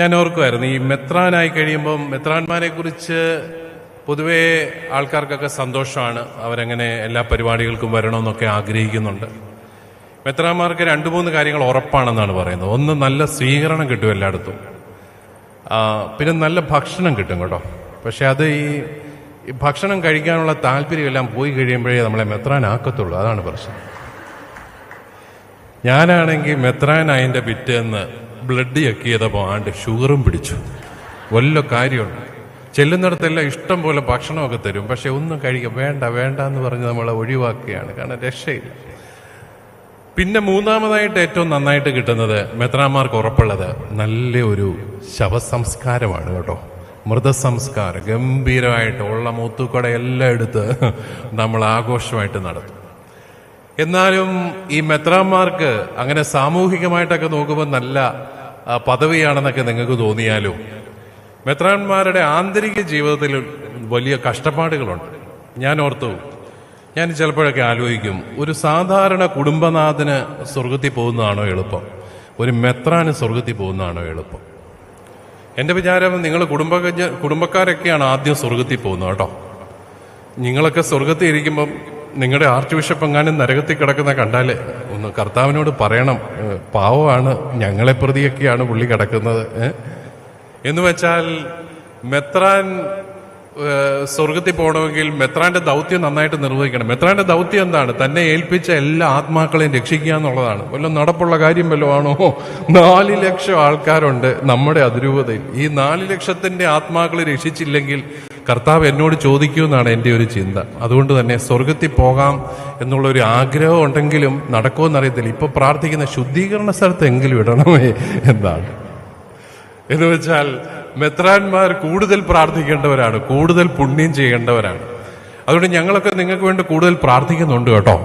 ഞാൻ ഓർക്കുമായിരുന്നു ഈ മെത്രാനായി കഴിയുമ്പം മെത്രാന്മാരെ കുറിച്ച് പൊതുവേ ആൾക്കാർക്കൊക്കെ സന്തോഷമാണ്. അവരങ്ങനെ എല്ലാ പരിപാടികൾക്കും വരണമെന്നൊക്കെ ആഗ്രഹിക്കുന്നുണ്ട്. മെത്രാന്മാർക്ക് രണ്ട് മൂന്ന് കാര്യങ്ങൾ ഉറപ്പാണെന്നാണ് പറയുന്നത്. ഒന്ന് നല്ല സ്വീകരണം കിട്ടും എല്ലായിടത്തും. പിന്നെ നല്ല ഭക്ഷണം കിട്ടും കേട്ടോ. പക്ഷെ അത് ഈ ഈ ഭക്ഷണം കഴിക്കാനുള്ള താല്പര്യമെല്ലാം പോയി കഴിയുമ്പോഴേ നമ്മളെ മെത്രാനാക്കത്തുള്ളൂ. അതാണ് പ്രശ്നം. ഞാനാണെങ്കിൽ ബിറ്റ് പിറ്റേന്ന് ബ്ലഡ് ചെക്ക് ചെയ്തപ്പോൾ ആണ്ട് ഷുഗറും പിടിച്ചു. വല്ല കാര്യമുണ്ട്. ചെല്ലുന്നിടത്തെല്ലാം ഇഷ്ടം പോലെ ഭക്ഷണമൊക്കെ തരും. പക്ഷെ ഒന്നും കഴിക്കാം വേണ്ട വേണ്ട എന്ന് പറഞ്ഞ് നമ്മളെ ഒഴിവാക്കുകയാണ്. കാരണം രക്ഷയില്ല. പിന്നെ മൂന്നാമതായിട്ട് ഏറ്റവും നന്നായിട്ട് കിട്ടുന്നത് മെത്രാമാർക്ക് ഉറപ്പുള്ളത് നല്ല ഒരു ശവസംസ്കാരമാണ് കേട്ടോ. മൃതസംസ്കാരം. ഗംഭീരമായിട്ട് ഉള്ള മൂത്തുക്കട എല്ലാം എടുത്ത് നമ്മൾ ആഘോഷമായിട്ട് നടത്തും. എന്നാലും ഈ മെത്രാന്മാർക്ക് അങ്ങനെ സാമൂഹികമായിട്ടൊക്കെ നോക്കുമ്പോൾ നല്ല പദവിയാണെന്നൊക്കെ നിങ്ങൾക്ക് തോന്നിയാലോ? മെത്രാന്മാരുടെ ആന്തരിക ജീവിതത്തിൽ വലിയ കഷ്ടപ്പാടുകളുണ്ട്. ഞാൻ ഓർത്തു ഞാൻ ചിലപ്പോഴൊക്കെ ആലോചിക്കും ഒരു സാധാരണ കുടുംബനാഥന് സ്വർഗത്തിൽ പോകുന്നതാണോ എളുപ്പം? ഒരു മെത്രാന് സ്വർഗത്തിൽ പോകുന്നതാണോ എളുപ്പം? എന്റെ വിചാരം നിങ്ങൾ കുടുംബ കുടുംബക്കാരൊക്കെയാണ് ആദ്യം സ്വർഗത്തിൽ പോകുന്നത് കേട്ടോ. നിങ്ങളൊക്കെ സ്വർഗത്തിൽ ഇരിക്കുമ്പം നിങ്ങളുടെ ആർച്ച് ബിഷപ്പ് എങ്ങാനും നരകത്തിൽ കിടക്കുന്ന കണ്ടാൽ ഒന്ന് കർത്താവിനോട് പറയണം പാവമാണ് ഞങ്ങളെ പ്രതിയൊക്കെയാണ് പുള്ളി കിടക്കുന്നത്. എന്ന് വെച്ചാൽ മെത്രാൻ സ്വർഗത്തിൽ പോകണമെങ്കിൽ മെത്രാന്റെ ദൗത്യം നന്നായിട്ട് നിർവഹിക്കണം. മെത്രാന്റെ ദൗത്യം എന്താണ്? തന്നെ ഏൽപ്പിച്ച എല്ലാ ആത്മാക്കളെയും രക്ഷിക്കുക എന്നുള്ളതാണ്. വല്ല നടപ്പുള്ള കാര്യം വല്ലതും ആണോ? നാല് ലക്ഷം ആൾക്കാരുണ്ട് നമ്മുടെ അതിരൂപതയിൽ. ഈ നാല് ലക്ഷത്തിന്റെ ആത്മാക്കളെ രക്ഷിച്ചില്ലെങ്കിൽ കർത്താവ് എന്നോട് ചോദിക്കൂ എന്നാണ് എന്റെ ഒരു ചിന്ത. അതുകൊണ്ട് തന്നെ സ്വർഗത്തിൽ പോകാം എന്നുള്ള ഒരു ആഗ്രഹം ഉണ്ടെങ്കിലും നടക്കുമെന്നറിയത്തില്ല ഇപ്പൊ പ്രാർത്ഥിക്കുന്ന ശുദ്ധീകരണ സ്ഥലത്ത് എങ്കിലും ഇടണമേ എന്താണ് എന്ന് വെച്ചാൽ മെത്രാന്മാർ കൂടുതൽ പ്രാർത്ഥിക്കേണ്ടവരാണ് കൂടുതൽ പുണ്യം ചെയ്യേണ്ടവരാണ്. അതുകൊണ്ട് ഞങ്ങളൊക്കെ നിങ്ങൾക്ക് വേണ്ടി കൂടുതൽ പ്രാർത്ഥിക്കുന്നുണ്ട് കേട്ടോ.